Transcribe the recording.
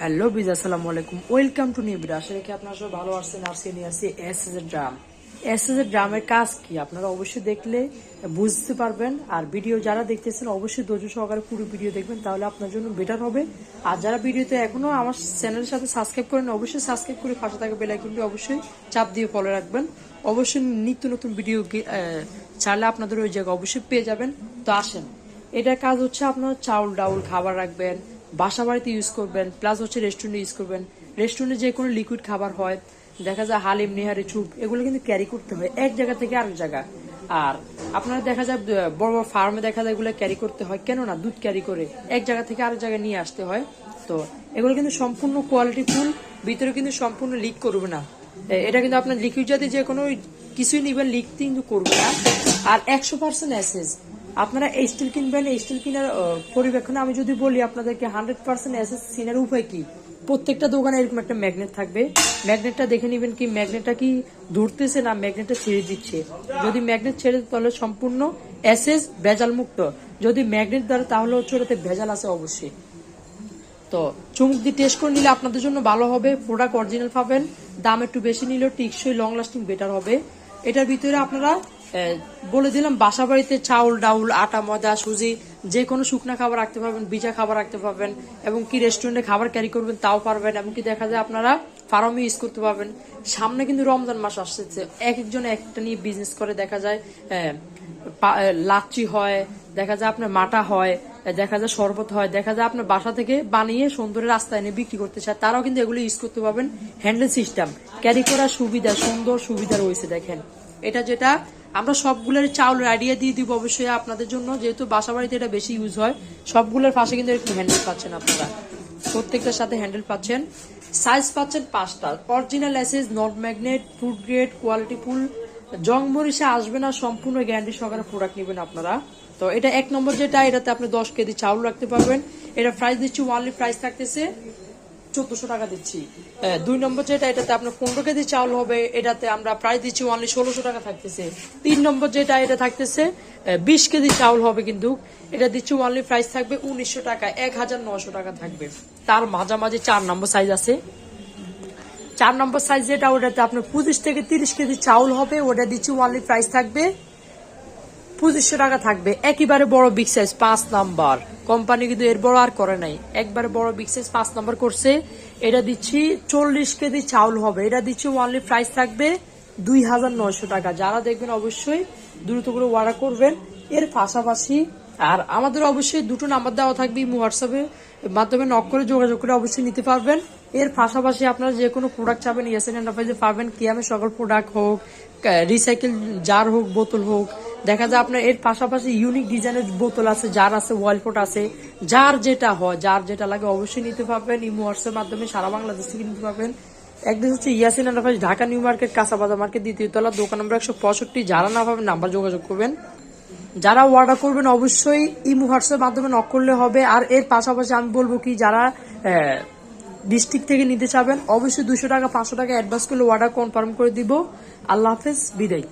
Hello বিজ, আসসালামু আলাইকুম। ওয়েলকাম টু নিউ আশা রেখে আপনারা সব ভালো আসছেন আজকে নিয়ে আসছি এস এস এর ড্রাম এস এস এর ড্রামের কাজ কি? আপনারা অবশ্যই দেখলে বুঝতে পারবেন। আর ভিডিও যারা দেখতেছেন, অবশ্যই ধৈর্য সহকারে পুরো ভিডিও দেখবেন, তাহলে আপনার জন্য বেটার হবে। আর যারা ভিডিওতে এখনও আমার চ্যানেলের সাথে সাবস্ক্রাইব করেন অবশ্যই সাবস্ক্রাইব করে পাশে থাকা বেলাইকনটি অবশ্যই চাপ দিয়ে ফলো রাখবেন। অবশ্যই নিত্য নতুন ভিডিও ছাড়লে আপনাদের ওই জায়গায় অবশ্যই পেয়ে যাবেন। তো আসেন, এটার কাজ হচ্ছে আপনার চাউল ডাউল খাবার রাখবেন বাসা বাড়িতে ইউজ করবেন প্লাস হচ্ছে রেস্টুরেন্টে ইউজ করবেন। রেস্টুরেন্টে যে কোনো লিকুইড খাবার হয়, দেখা যায় হালিম, নেহারি, চুপ, এগুলো কিন্তু ক্যারি করতে হয় এক জায়গা থেকে আরেক জায়গা। আর আপনারা দেখা যায় বড় বড় ফার্মে দেখা যায় এগুলো ক্যারি করতে হয় কেন না দুধ ক্যারি করে এক জায়গা থেকে আরেক জায়গায় নিয়ে আসতে হয়। তো এগুলো কিন্তু সম্পূর্ণ কোয়ালিটি ফুল ভিতরে কিন্তু সম্পূর্ণ লিক করবে না। এটা কিন্তু আপনার লিকুইড জাতীয় যে কোনো কিছুই নিবেন লিক কিন্তু করবে না। আর একশো পার্সেন্ট অ্যাসেস আপনারা স্টিল কিনবেন স্টিল কেনার পরিবেক্ষণে আমি যদি বলি আপনাদেরকে হান্ড্রেড পার্সেন্ট অ্যাসেস চিনার উপায় কি? প্রত্যেকটা দোকানে এরকম একটা ম্যাগনেট থাকবে। ম্যাগনেটটা দেখে নেবেন কি ম্যাগনেটটা কি ধরতেছে না ম্যাগনেটটা ছেড়ে দিচ্ছে? যদি ম্যাগনেট ছেড়ে তাহলে সম্পূর্ণ অ্যাসেস ভেজাল মুক্ত যদি ম্যাগনেট দ্বারা, তাহলে হচ্ছে ওটাতে ভেজাল আছে অবশ্যই। তো চুমুক দিয়ে টেস্ট করে নিলে আপনাদের জন্য ভালো হবে প্রোডাক্ট অরিজিনাল পাবেন, দাম একটু বেশি নিলেও টিকসই লং লাস্টিং বেটার হবে। এটার ভিতরে আপনারা বলে দিলাম বাসা বাড়িতে চাউল, ডাউল, আটা, ময়দা, সুজি, যে কোনো শুকনা খাবার রাখতে পারবেন ভিজা খাবার রাখতে পারবেন, এবং কি রেস্টুরেন্টে খাবার ক্যারি করবেন তাও পারবেন, এবং কি দেখা যায় আপনারা ফার্মে ইউজ করতে পারবেন। সামনে কিন্তু রমজান মাস আসছে এক একজন একটা নিয়ে বিজনেস করে দেখা যায় লাচ্ছি হয়, দেখা যায় আপনার মাটা হয় দেখা যায় শরবত হয়, দেখা যায় আপনার বাসা থেকে বানিয়ে সুন্দর রাস্তায় এনে বিক্রি করতে চায়, তারাও কিন্তু এগুলো ইউজ করতে পারবেন হ্যান্ডেল সিস্টেম ক্যারি করার সুবিধা, সুন্দর সুবিধা রয়েছে দেখেন। এটা যেটা আমরা সবগুলোর চাউল আইডিয়া দিয়ে দিব অবশ্যই আপনাদের জন্য। যেহেতু বাসা বাড়িতে এটা বেশি ইউজ হয়, সবগুলোর পাশে কিন্তু এরকম হ্যান্ডেল পাচ্ছেন আপনারা। প্রত্যেকটার সাথে হ্যান্ডেল পাচ্ছেন। সাইজ পাচ্ছেন পাঁচটা। Original অ্যাসেজ not magnet food grade quality ফুল জং মরিচে আসবে না, সম্পূর্ণ গ্যারান্টি সহকারে প্রোডাক্ট নেবেন আপনারা। তো এটা এক নম্বর যেটা, এটাতে আপনি দশ কেজি চাউল রাখতে পারবেন। এটা প্রাইস দিচ্ছি ওয়ানলি প্রাইস থাকতেছে চোদ্দশো টাকা দিচ্ছি। দুই নম্বর যেটা, এটাতে আপনার পনেরো কেজি চাউল হবে, এটাতে আমরা প্রায় দিচ্ছি ওয়ানলি ষোলোশো টাকা থাকতেছে। তিন নম্বর যেটা, এটা থাকতেছে বিশ কেজি চাউল হবে কিন্তু, এটা দিচ্ছি ওয়ানলি প্রাইস থাকবে উনিশশো টাকা, এক হাজার নশো টাকা থাকবে। তার মাঝামাঝি চার নম্বর সাইজ আছে। চার নম্বর সাইজ যেটা, ওটাতে আপনার পঁচিশ থেকে তিরিশ কেজি চাউল হবে, ওটা দিচ্ছি ওয়ানলি প্রাইস থাকবে পঁচিশশো টাকা থাকবে। একেবারে বড় বিগ সাইজ পাঁচ নাম্বার। কোম্পানি কিন্তু এর বড় আর করে নাই। একবারে বড় বিগ সাইজ পাঁচ নাম্বার করছে। এটা দিচ্ছি চল্লিশ কেজি চাউল হবে। এটা দিচ্ছি ওয়ানলি প্রাইস থাকবে দুই হাজার নয়শো টাকা। যারা দেখবেন অবশ্যই দ্রুত করে অর্ডার করবেন। এর পাশাপাশি আর আমাদের অবশ্যই দুটো নাম্বার দেওয়া থাকবে হোয়াটসঅ্যাপে মাধ্যমে নক করে যোগাযোগ করে অবশ্যই নিতে পারবেন। এর পাশাপাশি আপনারা যে কোনো প্রোডাক্ট চাবেন ইয়াসেন এন্টারপ্রাইজে পাবেন। কিয়ামের সকল প্রোডাক্ট হোক রিসাইকেল জার হোক, বোতল হোক দেখা যায় আপনার এর পাশাপাশি ইউনিক ডিজাইনের বোতল আছে যার আছে ওয়ালপোট আছে, যার যেটা হয়, যার যেটা লাগে অবশ্যই নিতে পারবেন। ইমো হোয়াটসঅ্যাপ মাধ্যমে সারা বাংলাদেশ থেকে নিতে পারবেন। একদিন হচ্ছে Yasin enterprise Dhaka new market, কাঁচাবাজার market, দ্বিতীয় তলা, দোকান নম্বর একশো পঁয়ষট্টি। যারা না পাবেন নাম্বার যোগাযোগ করবেন। যারা অর্ডার করবেন, অবশ্যই ইমো হোয়াটসঅ্যাপ মাধ্যমে নক করলে হবে। আর এর পাশাপাশি আমি বলব কি, যারা ডিস্ট্রিক্ট থেকে নিতে চাবেন, অবশ্যই দুশো টাকা, পাঁচশো টাকা অ্যাডভান্স করলে অর্ডার কনফার্ম করে দিব। আল্লাহ হাফেজ, বিদায়।